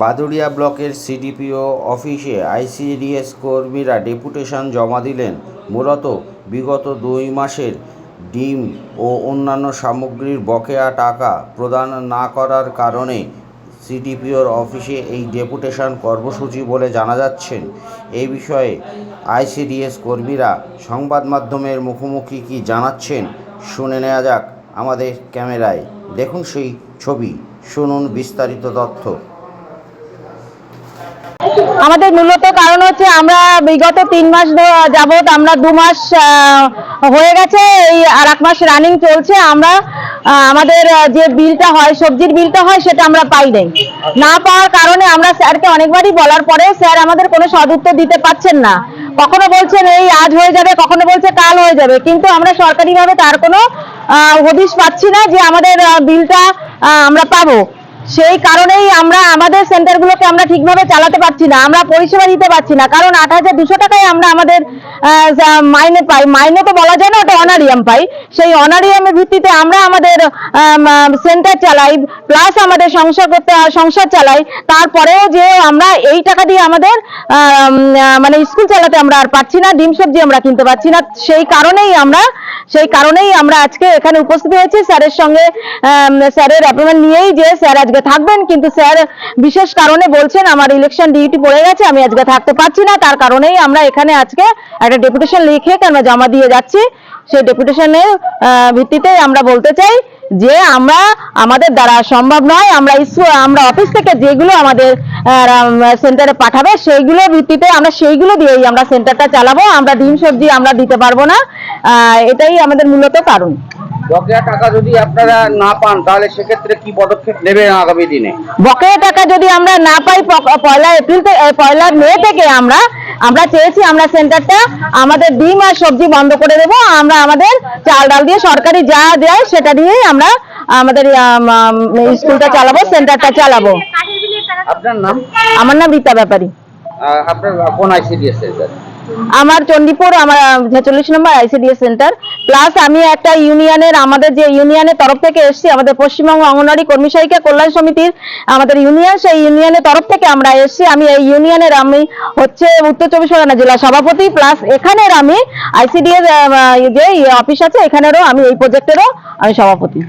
বাদুড়িয়া ব্লকের সিডিপিও অফিসে আইসিডিএস কর্মীরা ডেপুটেশন জমা দিলেন। মূলত বিগত দুই মাসের ডিম ও অন্যান্য সামগ্রীর বকেয়া টাকা প্রদান না করার কারণে সিডিপিওর অফিসে এই ডেপুটেশন কর্মসূচি বলে জানা যাচ্ছেন। এই বিষয়ে আইসিডিএস কর্মীরা সংবাদ মাধ্যমের মুখোমুখি কি জানাচ্ছেন শুনে নেওয়া যাক আমাদের ক্যামেরায়। দেখুন সেই ছবি, শুনুন বিস্তারিত তথ্য। আমাদের মূলত কারণ হচ্ছে আমরা বিগত তিন মাস যাবত আমরা দু মাস হয়ে গেছে, এই আর এক মাস রানিং চলছে। আমরা আমাদের যে বিলটা হয়, সবজির বিলটা হয়, সেটা আমরা পাই নাই। না পাওয়ার কারণে আমরা স্যারকে অনেকবারই বলার পরে স্যার আমাদের কোনো সদুত্তর দিতে পারছেন না। কখনো বলছেন, এই আজ হয়ে যাবে, কখনো বলছে, কাল হয়ে যাবে। কিন্তু আমরা সরকারিভাবে তার কোনো হদিশ পাচ্ছি না যে আমাদের বিলটা আমরা পাবো। সেই কারণেই আমরা আমাদের সেন্টারগুলোকে আমরা ঠিকভাবে চালাতে পারছি না, আমরা পরিষেবা দিতে পারছি না। কারণ আট হাজার দুশো টাকায় আমরা আমাদের মাইনে পাই, মাইনে তো বলা যায় না ওটা অনারিয়াম পাই। সেই অনারিয়ামের ভিত্তিতে আমরা আমাদের সেন্টার চালাই প্লাস আমাদের সংসার করতে, সংসার চালাই। তারপরেও যে আমরা এই টাকা দিয়ে আমাদের মানে স্কুল চালাতে আমরা আর পাচ্ছি না, ডিম সবজি আমরা কিনতে পারছি না। সেই কারণেই আমরা, সেই কারণেই আমরা আজকে এখানে উপস্থিত হয়েছি। স্যারের সঙ্গে স্যারের অ্যাপয়েন্টমেন্ট নিয়েই যে স্যার আজকে থাকবেন, কিন্তু স্যার বিশেষ কারণে বলছেন আমার ইলেকশন ডিউটি পড়ে গেছে, আমি আজকে থাকতে পারছি না, তার কারণেই আমরা এখানে আজকে একটা ডেপুটেশন লিখে আমরা জমা দিয়ে যাচ্ছি। সেই ডেপুটেশনের ভিত্তিতে আমরা বলতে চাই যে আমরা আমাদের দ্বারা সম্ভব নয়, আমরা আমরা অফিস থেকে যেগুলো আমাদের সেন্টারে পাঠাবে সেইগুলো ভিত্তিতে আমরা সেইগুলো দিয়েই আমরা সেন্টারটা চালাবো, আমরা ডিম সবজি আমরা দিতে পারব না। এটাই আমাদের মূলত কারণ। বকেয়া টাকা যদি আপনারা না পান তাহলে সেক্ষেত্রে কি পদক্ষেপ নেবেন আগামী দিনে? বকেয়া টাকা যদি আমরা না পাই পয়লা এপ্রিল পয়লা মে থেকে আমরা আমরা চেয়েছি আমরা সেন্টারটা আমাদের ডিম আর সবজি বন্ধ করে দেবো আমরা আমাদের চাল ডাল দিয়ে সরকারি যা দেয় সেটা দিয়েই আমরা আমাদের আম, আম, স্কুলটা চালাবো সেন্টারটা চালাবো। আপনার নাম? আমার নাম রীতা ব্যাপারী। আপনার কোন আইসিডিএস সেন্টার আমার চণ্ডীপুর আমার ছেচল্লিশ নম্বর আইসিডিএস সেন্টার প্লাস আমি একটা ইউনিয়নের, আমাদের যে ইউনিয়নের তরফ থেকে এসেছি, আমাদের পশ্চিমবঙ্গ অঙ্গনওয়াড়ি কর্মী সহায়িকা কল্যাণ সমিতির আমাদের ইউনিয়ন, সেই ইউনিয়নের তরফ থেকে আমরা এসেছি। আমি এই ইউনিয়নের, আমি হচ্ছে উত্তর চব্বিশ পরগনা জেলা সভাপতি। প্লাস এখানের আমি আইসিডিএস যে অফিস আছে, এখানেরও আমি এই প্রজেক্টেরও আমি সভাপতি।